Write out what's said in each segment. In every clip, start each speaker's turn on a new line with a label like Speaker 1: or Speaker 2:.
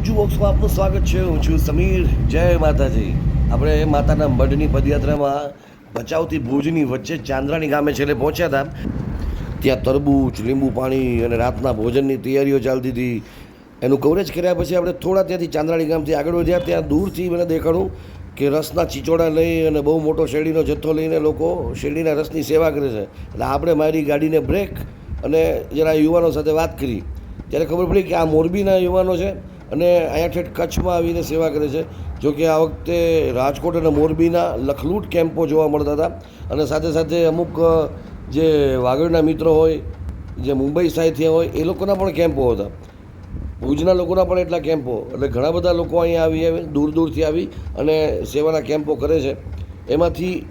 Speaker 1: ગુજુ બોક્સમાં આપનું સ્વાગત છે. હું છું સમીર. જય માતાજી. આપણે માતાના મઢની પદયાત્રામાં ભચાઉથી ભુજની વચ્ચે ચાંદ્રાણી ગામે છેલ્લે પહોંચ્યા હતા. ત્યાં તરબૂચ, લીંબુ પાણી અને રાતના ભોજનની તૈયારીઓ ચાલતી હતી. એનું કવરેજ કર્યા પછી આપણે થોડા ત્યાંથી ચાંદ્રાણી ગામથી આગળ વધ્યા. ત્યાં દૂરથી મને દેખાડું કે રસના ચીચોડા લઈ અને બહુ મોટો શેરડીનો જથ્થો લઈને લોકો શેરડીના રસની સેવા કરે છે. એટલે આપણે મારી ગાડીને બ્રેક અને જરા યુવાનો સાથે વાત કરી. ત્યારે ખબર પડી કે આ મોરબીના યુવાનો છે. અને અહીંયા ઠેઠ કચ્છમાં આવીને સેવા કરે છે. જો કે આ વખતે રાજકોટ અને મોરબીના લખલૂટ કેમ્પો જોવા મળતા હતા. અને સાથે સાથે અમુક જે વાગડના મિત્રો હોય, જે મુંબઈ સાઈડથી હોય, એ લોકોના પણ કેમ્પો હતા. ભુજના લોકોના પણ એટલા કેમ્પો. એટલે ઘણા બધા લોકો અહીંયા આવી, દૂર દૂરથી આવી અને સેવાના કેમ્પો કરે છે. એમાંથી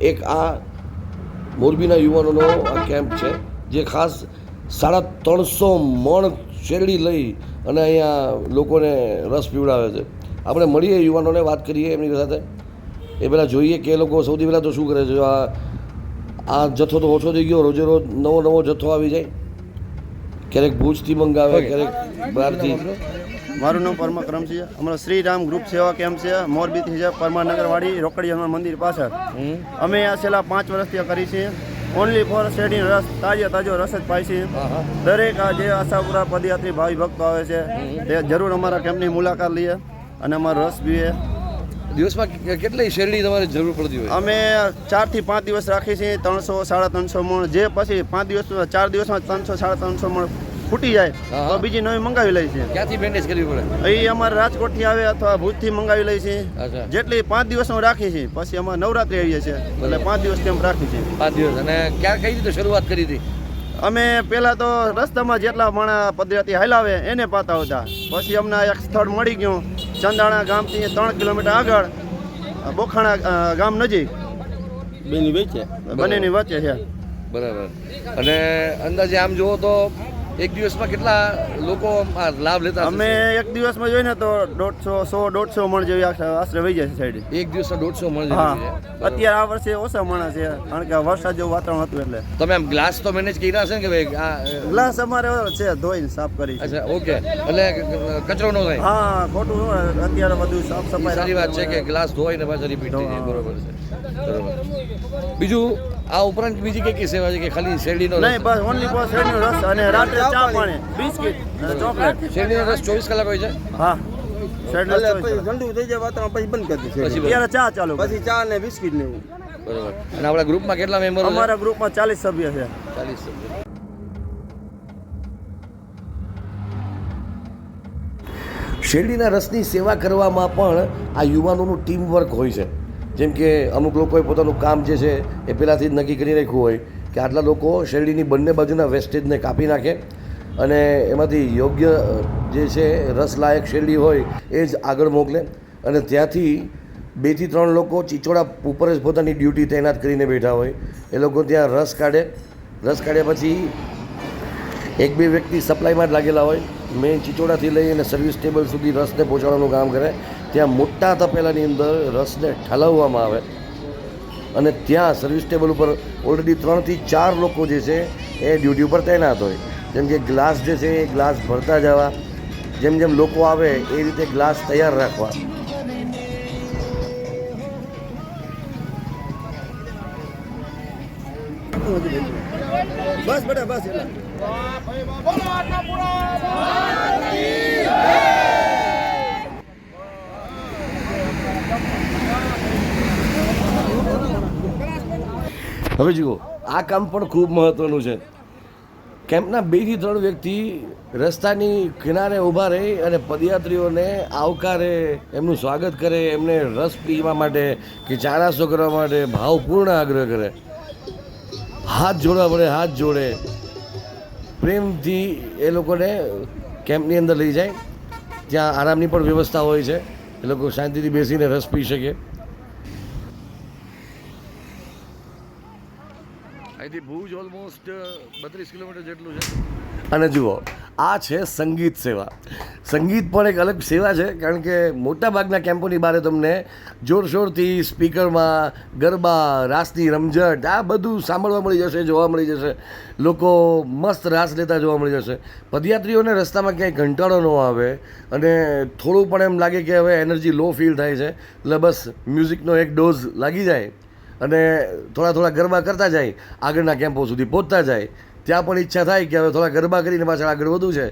Speaker 1: એક આ મોરબીના યુવાનોનો આ કેમ્પ છે, જે ખાસ સાડા ત્રણસો મણ શેરડી લઈ અને અહીંયા લોકોને રસ પીવડાવે છે. આપણે મળીએ યુવાનોને વાત કરીએ એમની સાથે. એ પહેલાં જોઈએ કે એ લોકો સૌથી પહેલાં તો શું કરે છે? આ આ જથ્થો તો ઓછો થઈ ગયો રોજે રોજ નવો નવો જથ્થો આવી જાય. ક્યારેક ભુજથી મંગાવે ક્યારેક બહારથી.
Speaker 2: મારું નામ પરમાક્રમ છે. અમારો શ્રીરામ ગ્રુપ સેવા કેમ્પ છે. મોરબીથી છે પરમાનગરવાડી રોકડી હનુમાન મંદિર પાછળ. અમે આ છેલ્લા પાંચ વર્ષથી કરી છીએ. ઓનલી ફોર શેરડી રસ તાજો તાજો રસ જ પાય છે. દરેક આ જે આશાપુરા પદયાત્રી ભાવિ ભક્તો આવે છે તે જરૂર અમારા કેમ્પની મુલાકાત લઈએ અને અમારો રસ પીએ.
Speaker 1: દિવસમાં કેટલી શેરડી તમારે જરૂર પડતી હોય?
Speaker 2: અમે ચારથી પાંચ દિવસ રાખીએ છીએ ત્રણસો સાડા ત્રણસો મણ જે પછી પાંચ દિવસ ચાર દિવસમાં ત્રણસો સાડા ત્રણસો મણ ફૂટી જાય. તો બીજી નવી મંગાવી લઈએ છીએ
Speaker 1: ક્યાંથી મેનેજ કરવી પડે?
Speaker 2: અહીં અમારે રાજકોટથી આવે અથવા ભુજથી મંગાવી લઈ
Speaker 1: છે.
Speaker 2: જેટલી પાંચ દિવસ હું રાખી છીએ પછી અમારે નવરાત્રી આવીએ છીએ. એટલે પાંચ દિવસ કેમ્પ રાખીએ છીએ
Speaker 1: પાંચ દિવસ. અને ક્યાં કઈ રીતે શરૂઆત કરી હતી?
Speaker 2: અમે પહેલાં તો રસ્તામાં જેટલા માણા પદયાત્રી હાલાવે એને પાતા હતા. પછી અમને એક સ્થળ મળી ગયું ચંદાણા ગામથી ત્રણ કિલોમીટર આગળ બોખાણા ગામ નજીક.
Speaker 3: બેની વચ્ચે?
Speaker 2: બંનેની વચ્ચે છે.
Speaker 1: બરાબર. અને અંદાજે આમ જુઓ તો એક દિવસમાં કેટલા લોકો લાભ લેતા
Speaker 2: અમે એક દિવસમાં જોઈએ ને તો દોઢસો સો દોઢસો મણ જેવી આશરે વહી જાય છે સાઈડ
Speaker 1: એક દિવસમાં દોઢસો મણ
Speaker 2: હા.
Speaker 1: છે.
Speaker 2: અત્યારે આ વર્ષે ઓછા મણા છે કારણ કે વરસાદ જેવું વાતાવરણ હતું એટલે.
Speaker 1: તમે આમ ગ્લાસ તો મેનેજ કર્યા હશે ને કે ભાઈ આ
Speaker 2: ગ્લાસ અમારે છે ધોઈને સાફ કરી
Speaker 1: અચ્છા ઓકે. એટલે કચરો નો થાય?
Speaker 2: હા ખોટું અત્યારે બધું સાફ સફાઈ
Speaker 1: સારી વાત છે કે ગ્લાસ ધોઈને પાછા રિપીટ બરોબર છે. બરોબર. બીજું આ ઉપરાંત બીજી કઈ કઈ સેવા છે કે ખાલી શેરડીનો. રસ?
Speaker 2: નહીં બસ ઓન્લી બસ શેરડીનો રસ અને રાત્રે ચા પાણી બિસ્કિટ અને ચોકલેટ.
Speaker 1: શેરડીનો રસ ચોવીસ કલાક હોય છે?
Speaker 2: હા.
Speaker 3: ઠંડુ થઈ જાય વાતાવરણ પછી બંધ કરી દે
Speaker 1: પછી
Speaker 2: ચા ચાલુ
Speaker 3: પછી ચા ને બિસ્કિટ ને એવું.
Speaker 1: બરાબર. અને આપણા ગ્રુપમાં કેટલા મેમ્બર
Speaker 2: અમારા ગ્રુપમાં ચાલીસ સભ્ય છે.
Speaker 1: ચાલીસ સભ્યો. શેરડીના રસની સેવા કરવામાં પણ આ યુવાનોનું ટીમ વર્ક હોય છે. જેમ કે અમુક લોકોએ પોતાનું કામ જે છે એ પહેલાંથી જ નક્કી કરી રાખ્યું હોય કે આટલા લોકો શેરડીની બંને બાજુના વેસ્ટેજને કાપી નાખે અને એમાંથી યોગ્ય જે છે રસલાયક શેરડી હોય એ જ આગળ મોકલે અને ત્યાંથી બેથી ત્રણ લોકો ચિચોડા ઉપર જ પોતાની ડ્યુટી તૈનાત કરીને બેઠા હોય. એ લોકો ત્યાં રસ કાઢે. રસ કાઢ્યા પછી એક બે વ્યક્તિ સપ્લાયમાં જ લાગેલા હોય. મેઇન ચિચોડાથી લઈ અને સર્વિસ ટેબલ સુધી રસને પહોંચાડવાનું કામ કરે. ત્યાં મોટા તપેલાની અંદર રસને ઠાલવવામાં આવે. અને ત્યાં સર્વિસ ટેબલ ઉપર ઓલરેડી ત્રણથી ચાર લોકો જે છે એ ડ્યુટી ઉપર તૈનાત હોય. જેમ કે ગ્લાસ જે છે એ ગ્લાસ ભરતા જવા. જેમ જેમ લોકો આવે એ રીતે ગ્લાસ તૈયાર રાખવા.
Speaker 2: બસ બેટા બસ
Speaker 1: હવે જુઓ, આ કામ પણ ખૂબ મહત્ત્વનું છે. કેમ્પના બેથી ત્રણ વ્યક્તિ રસ્તાની કિનારે ઊભા રહી અને પદયાત્રીઓને આવકારે, એમનું સ્વાગત કરે, એમને રસ પીવા માટે કે ચારાસો કરવા માટે ભાવપૂર્ણ આગ્રહ કરે. હાથ જોડવા પડે, હાથ જોડે. પ્રેમથી એ લોકોને કેમ્પની અંદર લઈ જાય. ત્યાં આરામની પણ વ્યવસ્થા હોય છે. એ લોકો શાંતિથી બેસીને રસ પી શકે. અહીંથી ભુજ ઓલમોસ્ટ બત્રીસ કિલોમીટર જેટલું છે. અને જુઓ, આ છે સંગીત સેવા. સંગીત પણ એક અલગ સેવા છે, કારણ કે મોટાભાગના કેમ્પોની બહાર તમને જોરશોરથી સ્પીકરમાં ગરબા, રાસની રમઝટ, આ બધું સાંભળવા મળી જશે, જોવા મળી જશે. લોકો મસ્ત રાસ લેતા જોવા મળી જશે. પદયાત્રીઓને રસ્તામાં ક્યાંય કંટાળો ન આવે અને થોડું પણ એમ લાગે કે હવે એનર્જી લો ફીલ થાય છે. એટલે બસ મ્યુઝિકનો એક ડોઝ લાગી જાય. અને થોડા થોડા ગરબા કરતા જાય, આગળના કેમ્પો સુધી પહોંચતા જાય, ત્યાં પણ ઈચ્છા થાય કે હવે થોડા ગરબા કરીને પાછળ આગળ વધવું છે.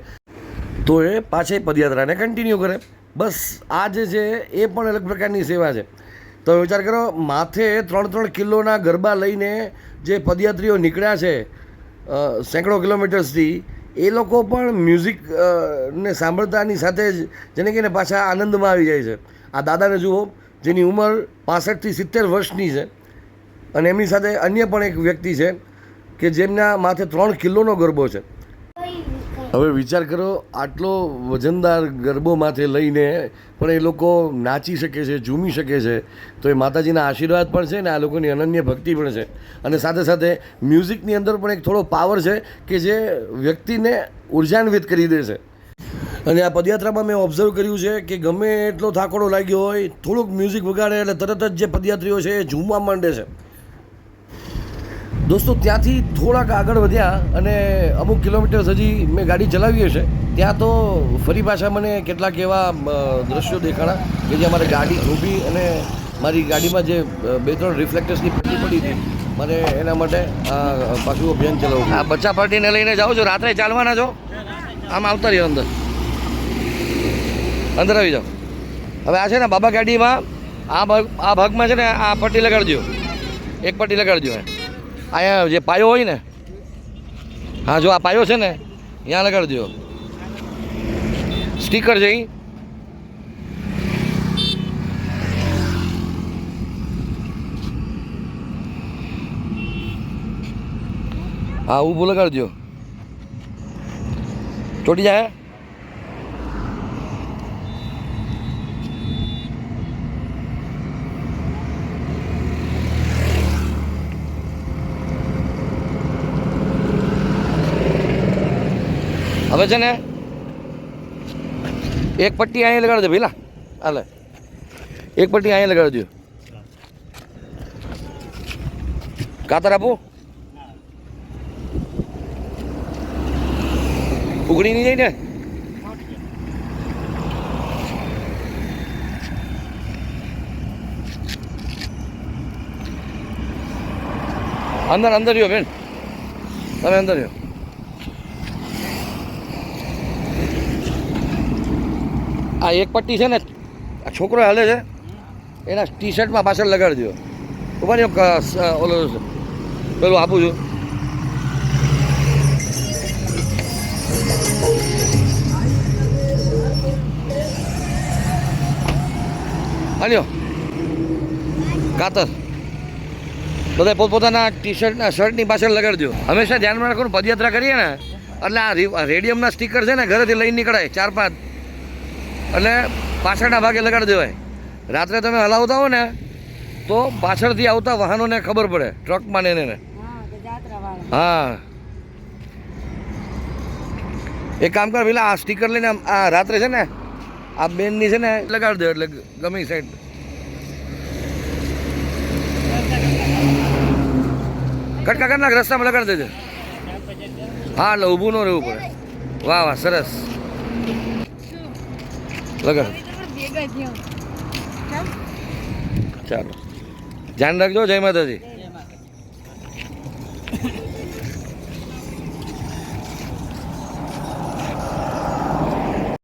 Speaker 1: તો એ પાછી પદયાત્રાને કન્ટિન્યુ કરે. બસ આ જે છે એ પણ અલગ પ્રકારની સેવા છે. તો વિચાર કરો, માથે ત્રણ ત્રણ કિલોના ગરબા લઈને જે પદયાત્રીઓ નીકળ્યા છે સેંકડો કિલોમીટર્સથી, એ લોકો પણ મ્યુઝિક ને સાંભળતાની સાથે જ જેને કહીને પાછા આનંદમાં આવી જાય છે. આ દાદાને જુઓ, જેની ઉંમર પાસઠથી સિત્તેર વર્ષની છે. અને એમની સાથે અન્ય પણ એક વ્યક્તિ છે કે જેમના માથે ત્રણ કિલોનો ગરબો છે. હવે વિચાર કરો, આટલો વજનદાર ગરબો માથે લઈને પણ એ લોકો નાચી શકે છે, ઝૂમી શકે છે, તો એ માતાજીના આશીર્વાદ પણ છે ને આ લોકોની અનન્ય ભક્તિ પણ છે. અને સાથે સાથે મ્યુઝિકની અંદર પણ એક થોડો પાવર છે કે જે વ્યક્તિને ઉર્જાન્વિત કરી દે છે. અને આ પદયાત્રામાં મેં ઓબ્ઝર્વ કર્યું છે કે ગમે એટલો થાકોડો લાગ્યો હોય, થોડુંક મ્યુઝિક વગાડે એટલે તરત જ જે પદયાત્રીઓ છે એ ઝૂમવા માંડે છે. દોસ્તો, ત્યાંથી થોડાક આગળ વધ્યા અને અમુક કિલોમીટર્સ હજી મેં ગાડી ચલાવી હશે ત્યાં તો ફરી પાછા મને કેટલાક એવા દ્રશ્યો દેખાણા કે જે મારે ગાડી ઊભી અને મારી ગાડીમાં જે બે ત્રણ રિફ્લેક્ટર્સની પટ્ટી પડી હતી, મારે એના માટે આ પાછું અભિયાન ચલાવવું આ બચ્ચા પાર્ટીને લઈને જાઓ છો, રાત્રે ચાલવાના છો? આમ આવતા રહ્યો અંદર. અંદર આવી જાઓ. હવે આ છે ને, બાબા ગાડીમાં આ ભાગ, આ ભાગમાં છે ને, આ પટ્ટી લગાડજો. એક પટ્ટી લગાડજો અહીંયા જે પાયો હોય ને, હા, જો આ પાયો છે ને ત્યાં દો સ્ટીકર છે અહીં હા, ઊભું લગાડજો. ચોટી જાય હવે છે ને, એક પટ્ટી અહીંયા લગાડજો ભાઈ હાલે એક પટ્ટી અહીંયા લગાડજો. કાતર આપું. ઉગડી નહીં જાય ને? અંદર અંદર રહ્યો બેન. તમે અંદર રહ્યો. આ એક પટ્ટી છે ને, આ છોકરો હાલે છે, એના ટી શર્ટમાં પાછળ લગાડી દો રહ્યો ઓલો પેલું આપું છું. હાલ્યો. કાતર. બધા પોતપોતાના ટી શર્ટના શર્ટની પાછળ લગાડજો. હંમેશા ધ્યાનમાં રાખો પદયાત્રા કરીએ ને, એટલે આ રેડિયમના સ્ટીકર છે ને, ઘરેથી લઈને નીકળાય, ચાર પાંચ. એટલે પાછળના ભાગે લગાડી દેવાય. રાત્રે તમે હલાવતા હો ને તો પાછળથી આવતા વાહનોને ખબર પડે ટ્રકમાં ને એને હા એક કામ કર પેલા આ સ્ટીકર લઈને આ રાત્રે છે ને આ બેનની છે ને લગાડી દે એટલે ગમે સાઈડ. કટકા કરી નાખ રસ્તામાં લગાડી દેજો. હા એટલે ઊભું ન રહેવું પડે. વાહ વાહ સરસ. લગાડ ચાલો. ધ્યાન રાખજો જય માતાજી.